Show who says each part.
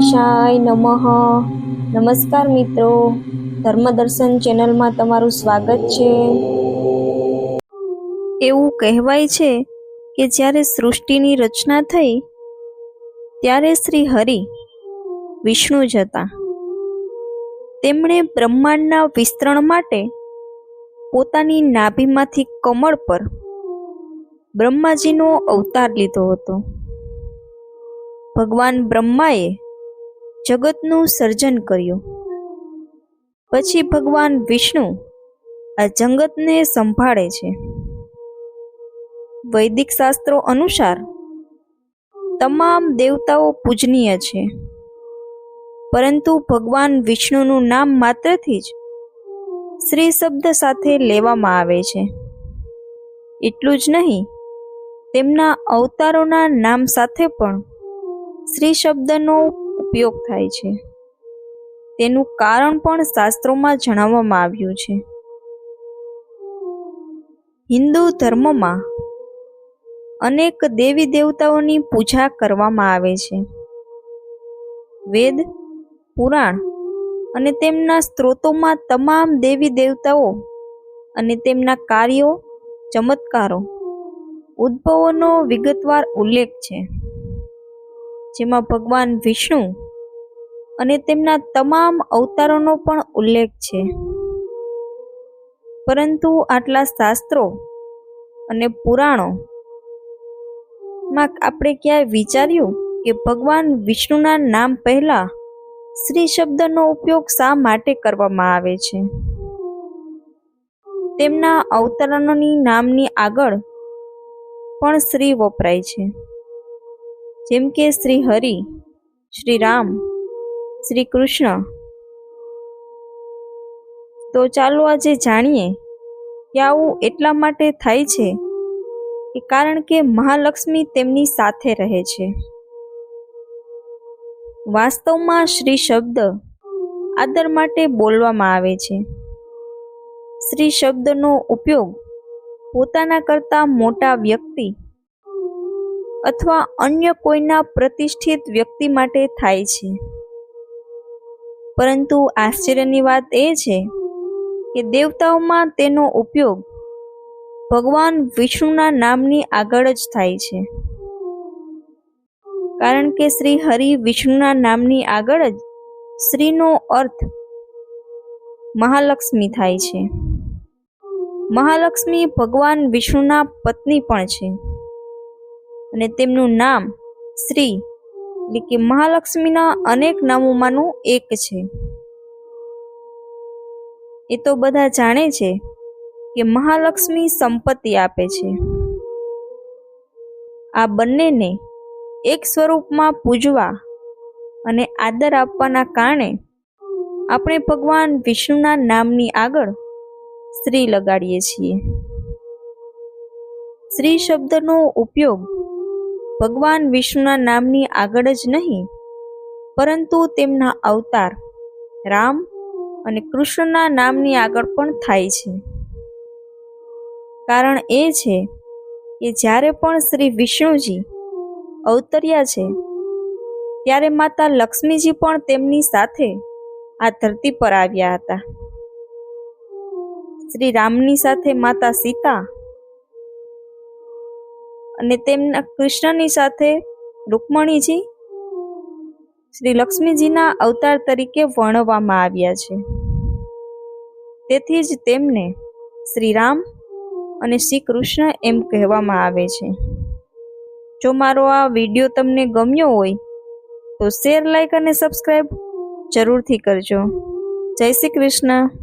Speaker 1: ગણેશાય નમઃ. નમસ્કાર મિત્રો. ધર્મદર્શન ચેનલમાં તમારું સ્વાગત છે. એવું કહેવાય છે કે જ્યારે સૃષ્ટિની રચના થઈ, ત્યારે શ્રી હરિ વિષ્ણુ જ હતા. તેમણે બ્રહ્માંડના વિસ્તરણ માટે પોતાની નાભીમાંથી કમળ પર બ્રહ્માજીનો અવતાર લીધો હતો. ભગવાન બ્રહ્માએ જગતનું સર્જન કર્યું. પછી ભગવાન વિષ્ણુ આ જગતને સંભાળે છે. વૈદિક શાસ્ત્રો અનુસાર તમામ દેવતાઓ પૂજનીય છે. પરંતુ ભગવાન વિષ્ણુનું નામ માત્રથી જ શ્રી શબ્દ સાથે લેવામાં આવે છે. એટલું જ નહીં, તેમના અવતારોના નામ સાથે પણ શ્રી શબ્દનો ઉપયોગ થાય છે. તેનું કારણ પણ શાસ્ત્રોમાં જણાવવામાં આવ્યું છે. હિન્દુ ધર્મમાં અનેક દેવી દેવતાઓની પૂજા કરવામાં આવે છે. વેદ, પુરાણ અને તેમના સ્ત્રોતોમાં તમામ દેવી દેવતાઓ અને તેમના કાર્યો ચમત્કારો, ઉદ્ભવોનો વિગતવાર ઉલ્લેખ છે. જેમાં ભગવાન વિષ્ણુ અને તેમના તમામ અવતારોનો પણ ઉલ્લેખ છે. પરંતુ આટલા શાસ્ત્રો અને પુરાણો માં આપણે ક્યાંય વિચાર્યું કે ભગવાન વિષ્ણુના નામ પહેલા શ્રી શબ્દનો ઉપયોગ શા માટે કરવામાં આવે છે? તેમના અવતરણોની નામની આગળ પણ શ્રી વપરાય છે. જેમ કે શ્રી હરિ, શ્રી રામ, શ્રી કૃષ્ણ. તો ચાલો આજે જાણીએ કે આવું એટલા માટે થાય છે કે કારણ કે મહાલક્ષ્મી તેમની સાથે રહે છે. વાસ્તવમાં શ્રી શબ્દ આદર માટે બોલવામાં આવે છે. શ્રી શબ્દનો ઉપયોગ પોતાના કરતાં મોટા વ્યક્તિ અથવા અન્ય કોઈના પ્રતિષ્ઠિત વ્યક્તિ માટે થાય છે. પરંતુ આશ્ચર્યની વાત એ છે કે દેવતાઓમાં તેનો ઉપયોગ ભગવાન વિષ્ણુના નામની આગળ જ થાય છે. કારણ કે શ્રી હરિ વિષ્ણુના નામની આગળ જ શ્રીનો અર્થ મહાલક્ષ્મી થાય છે. મહાલક્ષ્મી ભગવાન વિષ્ણુના પત્ની પણ છે. અને તેમનું નામ શ્રી એટલે કે મહાલક્ષ્મીના અનેક નામોમાંનું એક છે. એ તો બધા જાણે છે કે મહાલક્ષ્મી સંપત્તિ આપે છે. આ બંનેને એક સ્વરૂપમાં પૂજવા અને આદર આપવાના કારણે આપણે ભગવાન વિષ્ણુના નામની આગળ શ્રી લગાડીએ છીએ. શ્રી શબ્દનો ઉપયોગ ભગવાન વિષ્ણુના નામની આગળ જ નહીં, પરંતુ તેમના અવતાર રામ અને કૃષ્ણના નામની આગળ પણ થાય છે. કારણ એ છે કે જ્યારે પણ શ્રી વિષ્ણુજી અવતર્યા છે, ત્યારે માતા લક્ષ્મીજી પણ તેમની સાથે આ ધરતી પર આવ્યા હતા. શ્રી રામની સાથે માતા સીતા અને તેમના કૃષ્ણની સાથે રૂકમણીજી શ્રી લક્ષ્મીજીના અવતાર તરીકે વર્ણવવામાં આવ્યા છે. તેથી જ તેમને શ્રી રામ અને શ્રી કૃષ્ણ એમ કહેવામાં આવે છે. જો મારો આ વીડિયો તમને ગમ્યો હોય, તો શેર, લાઈક અને સબસ્ક્રાઈબ જરૂરથી કરજો. જય શ્રી કૃષ્ણ.